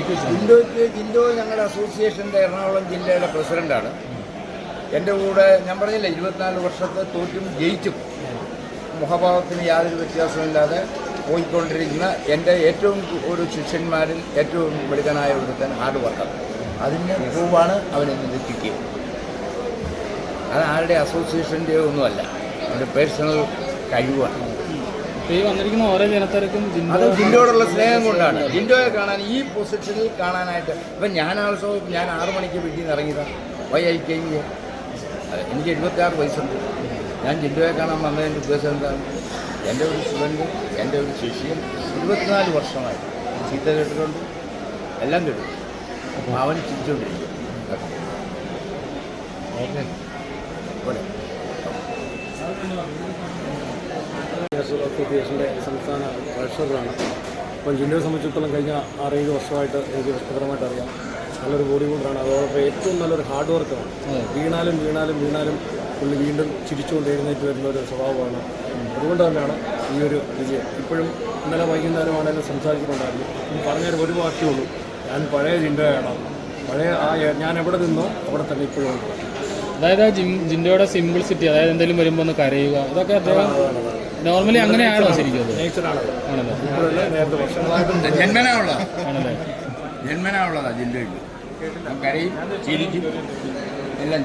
ജിൻഡോയ്ക്ക് ജിൻഡോ ഞങ്ങളുടെ അസോസിയേഷന്റെ എറണാകുളം ജില്ലയുടെ പ്രസിഡന്റാണ്. എന്റെ കൂടെ ഞാൻ പറഞ്ഞില്ല ഇരുപത്തിനാല് വർഷത്തെ തോറ്റും ജയിച്ചും. മുഖഭാവത്തിന് യാതൊരു വ്യത്യാസമില്ലാതെ പോയിക്കൊണ്ടിരിക്കുന്ന എന്റെ ഏറ്റവും ഒരു ശിഷ്യന്മാരിൽ ഏറ്റവും മിടുക്കനായ ഒരുത്തൻ ഹാർഡ് വർക്കർ. അതിന് പ്രൂവാണ് അവനെ ഇന്ന് അത് ആരുടെ അസോസിയേഷന്റെ ഒന്നുമല്ല. അവന്റെ പേഴ്സണൽ കഴിവാണ്. ഈ വന്നിരിക്കുന്ന ഓരോ ജനത്തിരക്കും അത് ജിൻഡോടുള്ള സ്നേഹം കൊണ്ടാണ്. ജിൻഡോയെ കാണാൻ ഈ പൊസിഷനിൽ കാണാനായിട്ട്. ഇപ്പം ഞാൻ ആൾസോ ഞാൻ ആറ് മണിക്ക് വീട്ടിൽ നിന്ന് ഇറങ്ങിയതാണ് വൈ ഐ കെ എനിക്ക് എഴുപത്തിയാറ് വയസ്സുണ്ട്. ഞാൻ ജിൻഡോയെ കാണാൻ വന്നതിന്റെ ഉദ്ദേശം എന്താണ്? എന്റെ ഒരു സ്റ്റുഡന്റ് എന്റെ ഒരു ശിഷ്യൻ ഇരുപത്തിനാല് വർഷമായി. ചീത്ത കേട്ടിട്ടുണ്ട്. എല്ലാം കേട്ടു. അപ്പം അവൻ ചിരിച്ചുകൊണ്ടിരിക്കും പോലെ അസോസിയേഷന്റെ സംസ്ഥാന ട്രഷററാണ്. അപ്പം ജില്ലയെ സംബന്ധിച്ചിടത്തോളം കഴിഞ്ഞ ആറേഴ് വർഷമായിട്ട് എനിക്ക് വ്യക്തിപരമായിട്ട് അറിയാം. നല്ലൊരു ബോഡി ബിൽഡറാണ് അതോടൊപ്പം ഏറ്റവും നല്ലൊരു ഹാർഡ് വർക്കാണ്. വീണാലും വീണാലും വീണാലും പുള്ളി വീണ്ടും ചിരിച്ചുകൊണ്ട് എഴുന്നേറ്റ് വരുന്ന ഒരു സ്വഭാവമാണ്. അതുകൊണ്ട് തന്നെയാണ് ഈ ഒരു വിജയം. ഇപ്പോഴും ഇന്നലെ വൈകുന്നേരമാണെങ്കിലും സംസാരിക്കുന്നുണ്ടായിരുന്നു. പറഞ്ഞൊരു ഒരു വാക്കേ ഉള്ളൂ. ഞാൻ പഴയ ജിൻഡോയാണ്. പഴയ ആ ഞാൻ എവിടെ നിന്നോ അവിടെ തന്നെ ഇപ്പോഴും ഉണ്ട്. അതായത് ആ ജിം ജിൻഡോയുടെ സിംപിൾസിറ്റി അതായത് എന്തെങ്കിലും വരുമ്പോൾ ഒന്ന് കരയുക ഇതൊക്കെ അദ്ദേഹം നോർമലി അങ്ങനെയാണോ ശരിക്കും ജന്മനാ ജന്മനാ ചിരിക്കും എല്ലാം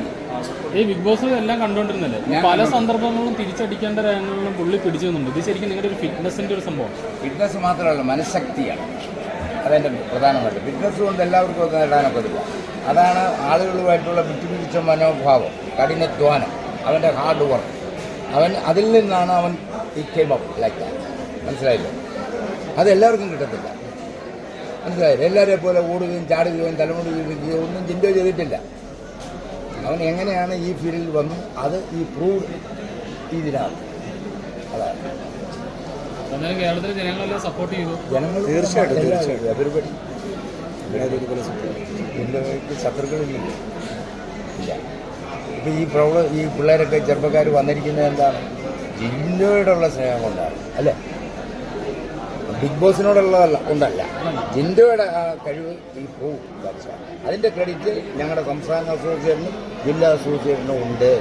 ഈ ബിഗ് ബോസ് എല്ലാം കണ്ടുകൊണ്ടിരുന്നല്ലേ? പല സന്ദർഭങ്ങളും തിരിച്ചടിക്കേണ്ട രംഗങ്ങളിലും പുള്ളി പിടിച്ചു നിന്നുണ്ട്. ഇത് ശരിക്കും നിങ്ങളുടെ ഒരു ഫിറ്റ്നസിന്റെ ഒരു സംഭവം. ഫിറ്റ്നസ് മാത്രമല്ല മനഃശക്തിയാണ്. അതെന്റെ പ്രധാനമായിട്ട്. ഫിറ്റ്നസ് കൊണ്ട് എല്ലാവർക്കും അത് നേടാനൊക്കത്തില്ല അതാണ് ആളുകളുമായിട്ടുള്ള വിട്ടുപിടിച്ച മനോഭാവം കഠിനധ്വാനം അവന്റെ ഹാർഡ് വർക്ക് അവൻ അതിൽ നിന്നാണ് അവൻ ഈ കെയിം അപ്പ് ലൈക്ക് ദാറ്റ് മനസ്സിലായില്ലേ? അത് എല്ലാവർക്കും കിട്ടത്തില്ല. മനസ്സിലായില്ല? എല്ലാവരെ പോലെ ഓടുകയും ചാടുകയും തലമുടി വീഴുകയും ഒന്നും ചിന്തയോ ചെയ്തിട്ടില്ല. അവൻ എങ്ങനെയാണ് ഈ ഫീൽഡിൽ വന്നു? അത് ഈ പ്രൂവ് ഇതിനാണ് അതാണ്. കേരളത്തിലെ ജനങ്ങളെല്ലാം സപ്പോർട്ട് ചെയ്തു. ജനങ്ങൾ തീർച്ചയായിട്ടും, തീർച്ചയായിട്ടും. എവരിബഡി ജില്ലകൾക്ക് ശത്രുക്കളില്ല ഇല്ല. ഇപ്പം ഈ പ്രോബ്ലം ഈ പിള്ളേരൊക്കെ ചെറുപ്പക്കാർ വന്നിരിക്കുന്നത് എന്താണ്? ജിൻഡോയോടുള്ള സ്നേഹം കൊണ്ടാണ്. അല്ലേ? ബിഗ് ബോസിനോടുള്ളതല്ല കൊണ്ടല്ല. ജിൻഡോയുടെ ആ കഴിവ് ഈ പോവും അതിന്റെ ക്രെഡിറ്റ് ഞങ്ങളുടെ സംസ്ഥാന അസോസിയേഷനും ജില്ലാ അസോസിയേഷനും ഉണ്ട്.